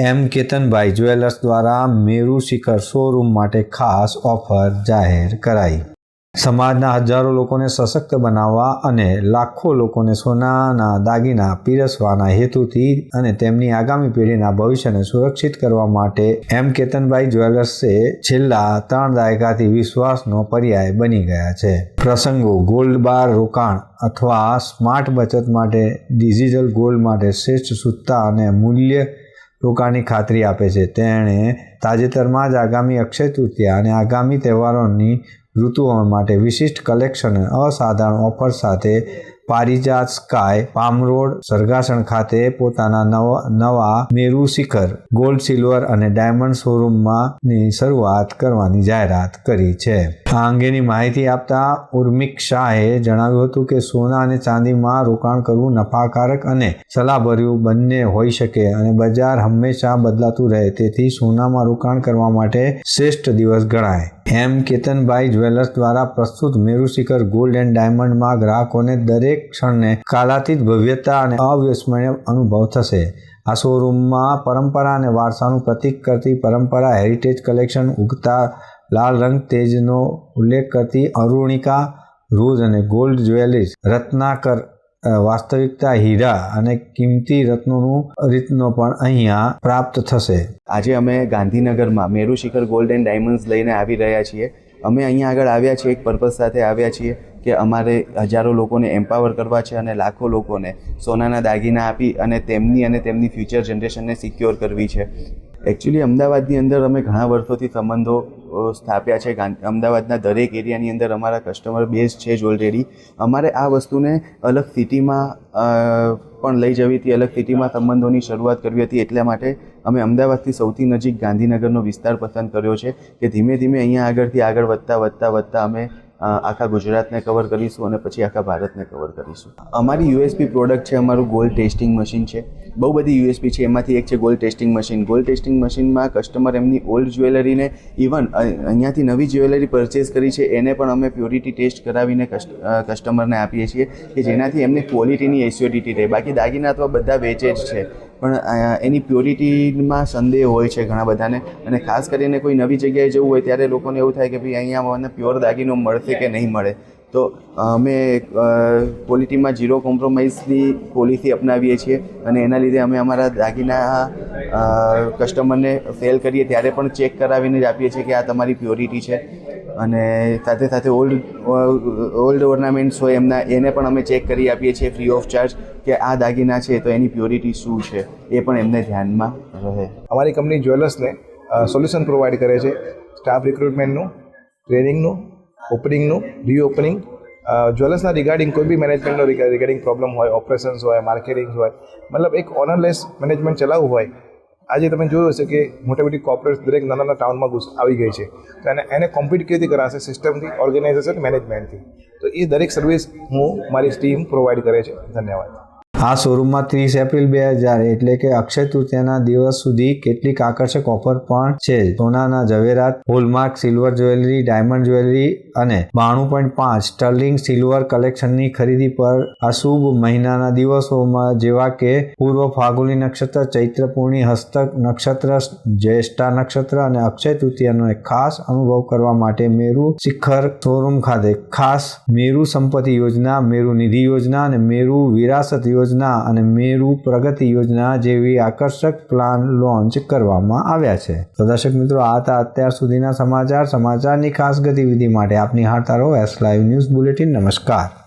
એમ કેતનભાઈ jewellers દ્વારા મેરુ શિખર showroom માટે ખાસ ઓફર જાહેર કરાઈ. સમાજના હજારો લોકોને સશક્ત બનાવવા અને લાખો લોકોને સોનાના દાગીના પીરસવાના હેતુથી અને તેમની આગામી પેઢીના ભવિષ્યને સુરક્ષિત કરવા માટે એમ કેતનભાઈ જ્વેલર્સે છેલ્લા ત્રણ દાયકાથી વિશ્વાસનો પર્યાય બની ગયા છે. પ્રસંગો ગોલ્ડ બાર રોકાણ અથવા સ્માર્ટ બચત માટે ડિજિટલ ગોલ્ડ માટે શ્રેષ્ઠ સુત્તા અને મૂલ્ય રોકાણની ખાતરી આપે છે. તેણે તાજેતરમાં જ આગામી અક્ષય તૃતીયા અને આગામી તહેવારોની ઋતુઓ માટે વિશિષ્ટ કલેક્શન અને અસાધારણ ઓફર સાથે Parijat sky palm road, Sargasan ખાતે પોતાના નવા નવા મેરુ શિખર, ગોલ્ડ, સિલ્વર અને ડાયમંડ શોરૂમમાંની શરૂઆત કરવાની જાહેરાત કરી છે. આ અંગેની માહિતી આપતા ઉર્મિક શાહે જણાવ્યું હતું કે, સોના અને ચાંદીમાં રોકાણ કરવું નફાકારક અને સલાહભર્યું બંને હોઈ શકે અને બજાર હંમેશા બદલાતું રહે, તેથી સોનામાં રોકાણ કરવા માટે શ્રેષ્ઠ દિવસ ગણાય. એમ કેતનભાઈ જ્વેલર્સ દ્વારા પ્રસ્તુત મેરુશિખર ગોલ્ડ એન્ડ ડાયમંડમાં ગ્રાહકોને દરેક ક્ષણને કાલાતીત ભવ્યતા અને અવિસ્મરણીય અનુભવ થશે. આ શોરૂમમાં પરંપરા અને વારસાનું પ્રતીક કરતી પરંપરા હેરિટેજ કલેક્શન ઉગતા લાલ રંગ તેજનો ઉલ્લેખ કરતી અરુણિકા રોઝ અને ગોલ્ડ જ્વેલર્સ રત્નાકર વાસ્તવિકતા, હીરા અને કિંમતી રત્નોનું રીતનો પણ અહીંયા પ્રાપ્ત થશે. આજે અમે ગાંધીનગરમાં Meru Shikhar gold and diamonds લઈને આવી રહ્યા છીએ. અમે અહીંયા આગળ આવ્યા છીએ, એક પર્પઝ સાથે આવ્યા છીએ કે અમારે હજારો લોકોને એમ્પાવર કરવા છે અને લાખો લોકોને સોનાના દાગીના આપી અને તેમની અને તેમની ફ્યુચર જનરેશનને સિક્યોર કરવી છે. એકચ્યુઅલી અમદાવાદની અંદર અમે ઘણા વર્ષોથી સંબંધો સ્થાપ્યા છે. અમદાવાદના દરેક એરિયાની અંદર અમારા કસ્ટમર બેઝ છે જ ઓલરેડી અમારે આ વસ્તુને અલગ સિટીમાં પણ લઈ જવી હતી, અલગ સિટીમાં સંબંધોની શરૂઆત કરવી હતી. એટલા માટે અમે અમદાવાદથી સૌથી નજીક ગાંધીનગરનો વિસ્તાર પસંદ કર્યો છે કે ધીમે ધીમે અહીંયા આગળથી આગળ વધતા વધતા વધતા અમે આખા ગુજરાતને કવર કરીશું અને પછી આખા ભારતને કવર કરીશું. અમારી યુએસપી પ્રોડક્ટ છે, અમારું ગોલ્ડ ટેસ્ટિંગ મશીન છે. બહુ બધી યુએસપી છે, એમાંથી એક છે gold testing machine gold testing મશીનમાં કસ્ટમર એમની ઓલ્ડ જ્વેલરીને ઇવન અહીંયાથી નવી જ્વેલરી પરચેસ કરી છે, એને પણ અમે પ્યોરિટી ટેસ્ટ કરાવીને કસ્ટમરને આપીએ છીએ કે જેનાથી એમની ક્વોલિટીની એસ્યોરિટી રહે. બાકી દાગીના અથવા બધા વેચે જ છે. પણ એની પ્યોરિટીમાં સંદેહ હોય છે ઘણા બધાને. અને ખાસ કરીને કોઈ નવી જગ્યાએ જવું હોય ત્યારે લોકોને એવું થાય કે ભાઈ અહીંયા મને પ્યોર દાગીનો મળશે કે નહીં મળે. તો અમે ક્વોલિટીમાં ઝીરો કોમ્પ્રોમાઇઝની પોલિસી અપનાવીએ છીએ અને એના લીધે અમે અમારા દાગીના કસ્ટમરને સેલ કરીએ ત્યારે પણ ચેક કરાવીને જ આપીએ છીએ કે આ તમારી પ્યોરિટી છે. અને સાથે સાથે ઓલ્ડ ઓલ્ડ ઓર્નામેન્ટ્સ હોય એમના, એને પણ અમે ચેક કરી આપીએ છીએ ફ્રી ઓફ ચાર્જ કે આ દાગીના છે તો એની પ્યોરિટી શું છે, એ પણ એમને ધ્યાનમાં રહે. અમારી કંપની જ્વેલર્સને સોલ્યુશન પ્રોવાઈડ કરે છે. સ્ટાફ રિક્રુટમેન્ટનું ટ્રેનિંગનું ઓપનિંગનું રીઓપનિંગ જ્વેલર્સના રિગાર્ડિંગ કોઈ બી મેનેજમેન્ટનો રિગાર્ડિંગ પ્રોબ્લેમ હોય ઓપરેશન્સ હોય માર્કેટિંગ હોય, મતલબ એક ઓનરલેસ મેનેજમેન્ટ ચલાવવું હોય આજે તમે જોયું હશે કે મોટી મોટી કોર્પોરેટ દરેક નાના નાના ટાઉનમાં ઘૂસ આવી ગઈ છે. તો એને એને કોમ્પિટ કેવી રીતે કરાશે? સિસ્ટમથી ઓર્ગેનાઇઝેશન મેનેજમેન્ટથી તો એ દરેક સર્વિસ હું, મારી ટીમ પ્રોવાઈડ કરે છે. ધન્યવાદ. આ શોરૂમમાં ત્રીસ એપ્રિલ બે હજાર, એટલે કે અક્ષય તૃતીયાના દિવસ સુધી કેટલીક આકર્ષક ઓફર પણ છે. સોનાના ઝવેરાત hallmark silver jewellery diamond jewellery અને બાણું પોઈન્ટ પાંચ સ્ટર્લિંગ સિલ્વર કલેક્શનની ખરીદી પર અશુભ મહિનાના દિવસોમાં જેવા કે પૂર્વ ફાગુની નક્ષત્ર ચૈત્ર પૂર્ણિ હસ્તક નક્ષત્ર, જ્યેષ્ઠા નક્ષત્ર અને અક્ષય તૃતીયાનો એક ખાસ અનુભવ કરવા માટે મેરુ શિખર શોરૂમ ખાતે ખાસ મેરુ સંપત્તિ યોજના, મેરુ નિધિ યોજના અને મેરુ વિરાસત યોજના અને મેરુ પ્રગતિ યોજના જેવી આકર્ષક પ્લાન લોન્ચ કરવામાં આવ્યા છે. તો દર્શક મિત્રો, આ હતા અત્યાર સુધીના સમાચાર. સમાચારની ખાસ ગતિવિધિ માટે આપની હારતા રહો. એસ લાઈવ ન્યૂઝ બુલેટિન નમસ્કાર.